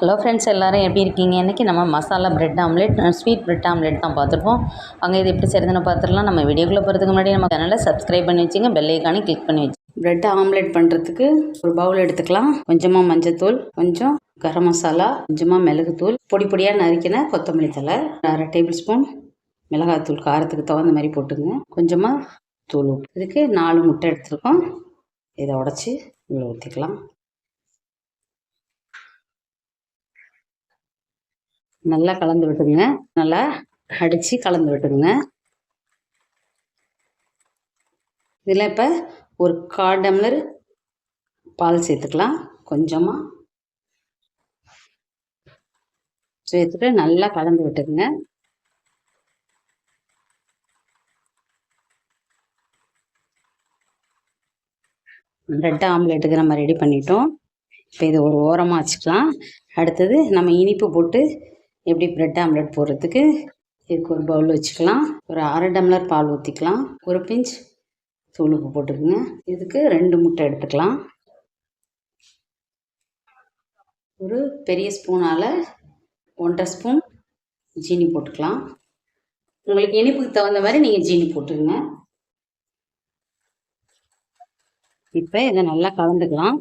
Hello friends எல்லோரும் எப்படி இருக்கீங்க? இன்றைக்கி நம்ம masala bread omelette sweet bread omelette தான் பார்த்துருப்போம். அங்கே இது எப்படி செய்கிறதுன்னு பார்த்துடலாம். நம்ம வீடியோக்குள்ளே போகிறதுக்கு முன்னாடி நம்ம சேனலை சப்ஸ்கிரைப் பண்ணி வச்சுங்க பெல்லைக்கானே கிளிக் பண்ணி வச்சு பிரெட் ஆம்லெட் பண்ணுறதுக்கு ஒரு பவுல் எடுத்துக்கலாம். கொஞ்சமாக மஞ்சத்தூள் கொஞ்சம் கரம் மசாலா கொஞ்சமாக மிளகுத்தூள் பொடி பொடியாக நறுக்கின கொத்தமல்லி தலை அரை டேபிள் ஸ்பூன் மிளகாத்தூள் காரத்துக்கு தகுந்த மாதிரி போட்டுங்க. கொஞ்சமாக தூள் இதுக்கு நாலு முட்டை எடுத்துருக்கோம். இதை உடச்சி இவ்வளோ ஊற்றிக்கலாம் நல்லா கலந்து விட்டுங்க நல்லா அடித்து கலந்து விட்டுங்க இதில் இப்போ ஒரு கால் டம்ளர் பால் சேர்த்துக்கலாம். கொஞ்சமாக சேர்த்துட்டு நல்லா கலந்து விட்டுக்குங்க ரெட் ஆம்லேட்டுக்கு நம்ம ரெடி பண்ணிட்டோம். இப்போ இதை ஒரு ஓரமாக வச்சுக்கலாம். அடுத்தது நம்ம இனிப்பு போட்டு எப்படி ப்ரெட் ஆம்லெட் போடுறதுக்கு? இதுக்கு ஒரு பவுல் வச்சுக்கலாம். ஒரு அரை டம்ளர் பால் ஊற்றிக்கலாம் ஒரு பிஞ்ச் தூள் உப்பு போட்டுக்கோங்க. இதுக்கு ரெண்டு முட்டை எடுத்துக்கலாம். ஒரு பெரிய ஸ்பூனால் ஒன்றரை ஸ்பூன் ஜீனி போட்டுக்கலாம். உங்களுக்கு இனிப்புக்கு தகுந்த மாதிரி நீங்கள் ஜீனி போட்டுக்கோங்க. இப்போ இதை நல்லா கலந்துக்கலாம்.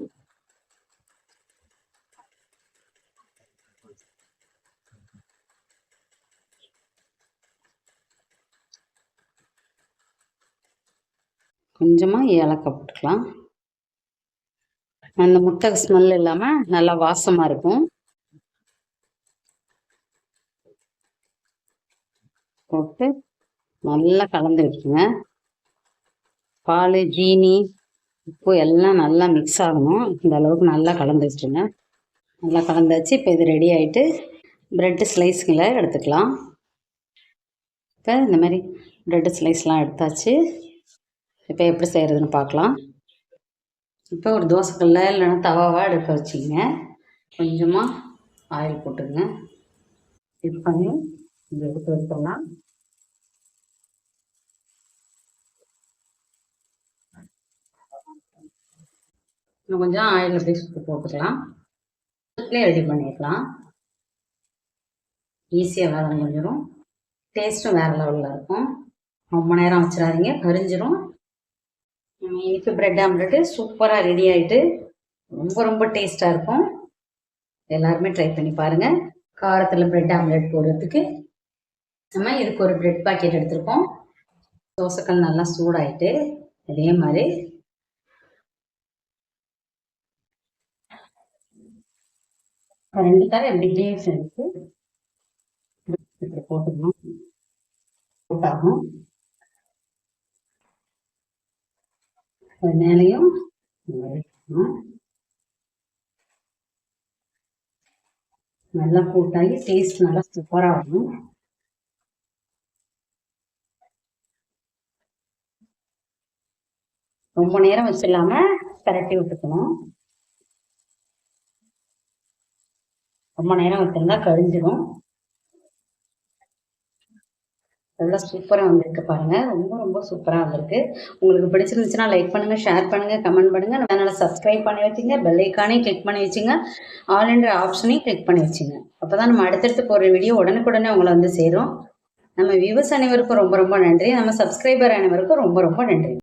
கொஞ்சமாக ஏலக்காய் போட்டுக்கலாம். அந்த முட்டை ஸ்மெல் இல்லாமல் நல்லா வாசமாக இருக்கும். போட்டு நல்லா கலந்து வச்சுங்க பால் ஜீனி உப்பு எல்லாம் நல்லா மிக்ஸ் ஆகணும். இந்த அளவுக்கு நல்லா கலந்து வச்சுருங்க நல்லா கலந்தாச்சு. இப்போ இது ரெடி ஆகிட்டு ப்ரெட்டு ஸ்லைஸுங்களை எடுத்துக்கலாம். இப்போ இந்த மாதிரி ப்ரெட்டு ஸ்லைஸ்லாம் எடுத்தாச்சு. இப்போ எப்படி செய்கிறதுன்னு பார்க்கலாம். இப்போ ஒரு தோசைக்கல்ல இல்லைன்னா தவாவாக எடுக்க வச்சிங்க. கொஞ்சமாக ஆயில் போட்டுங்க. இது பண்ணி இங்கே எடுத்து வச்சோம்னா இன்னும் கொஞ்சம் ஆயில் அப்படியே சுட்டு போட்டுக்கலாம். ரெடி பண்ணிக்கலாம் ஈஸியாக வேலை முடிஞ்சிடும். டேஸ்ட்டும் வேறு லெவலில் இருக்கும். ரொம்ப நேரம் வச்சிடாதீங்க. கரிஞ்சிடும் இனிப்பு பிரெட் ஆம்லெட்டு சூப்பராக ரெடி ஆகிட்டு ரொம்ப ரொம்ப டேஸ்ட்டாக இருக்கும். எல்லாருமே ட்ரை பண்ணி பாருங்கள் காரத்தில் பிரெட் ஆம்லெட் போடுறதுக்கு நம்ம இதுக்கு ஒரு பிரெட் பாக்கெட் எடுத்திருக்கோம். தோசைக்கல் நல்லா சூடாயிட்டு அதே மாதிரி ரெண்டு தரம் எப்படி ஜீன்ஸ் எடுத்து போட்டுக்கணும். போட்டாகும் அது மேலேயும் நல்லா கூட்டாகி டேஸ்ட் நல்லா சூப்பராக வரும். ரொம்ப நேரம் வச்சிடலாம பரட்டி விட்டுக்கணும். ரொம்ப நேரம் வச்சிருந்தா கழிஞ்சிடும் நல்லா சூப்பராக வந்திருக்கு பாருங்கள் ரொம்ப ரொம்ப சூப்பராக வந்திருக்கு. உங்களுக்கு பிடிச்சிருந்துச்சுன்னா லைக் பண்ணுங்கள் ஷேர் பண்ணுங்கள் கமெண்ட் பண்ணுங்கள் அதனால் சப்ஸ்கிரைப் பண்ணி வச்சுங்க பெல்லைக்கானே கிளிக் பண்ணி வச்சுங்க. ஆல் என்ற ஆப்ஷனையும் கிளிக் பண்ணி வச்சுங்க. அப்போ தான் நம்ம அடுத்தடுத்து போகிற வீடியோ உடனுக்குடனே உங்களை வந்து சேரும். நம்ம வியூவர்ஸ் அனைவருக்கும் ரொம்ப ரொம்ப நன்றி. நம்ம சப்ஸ்கிரைபர் அனைவருக்கும் ரொம்ப ரொம்ப நன்றி.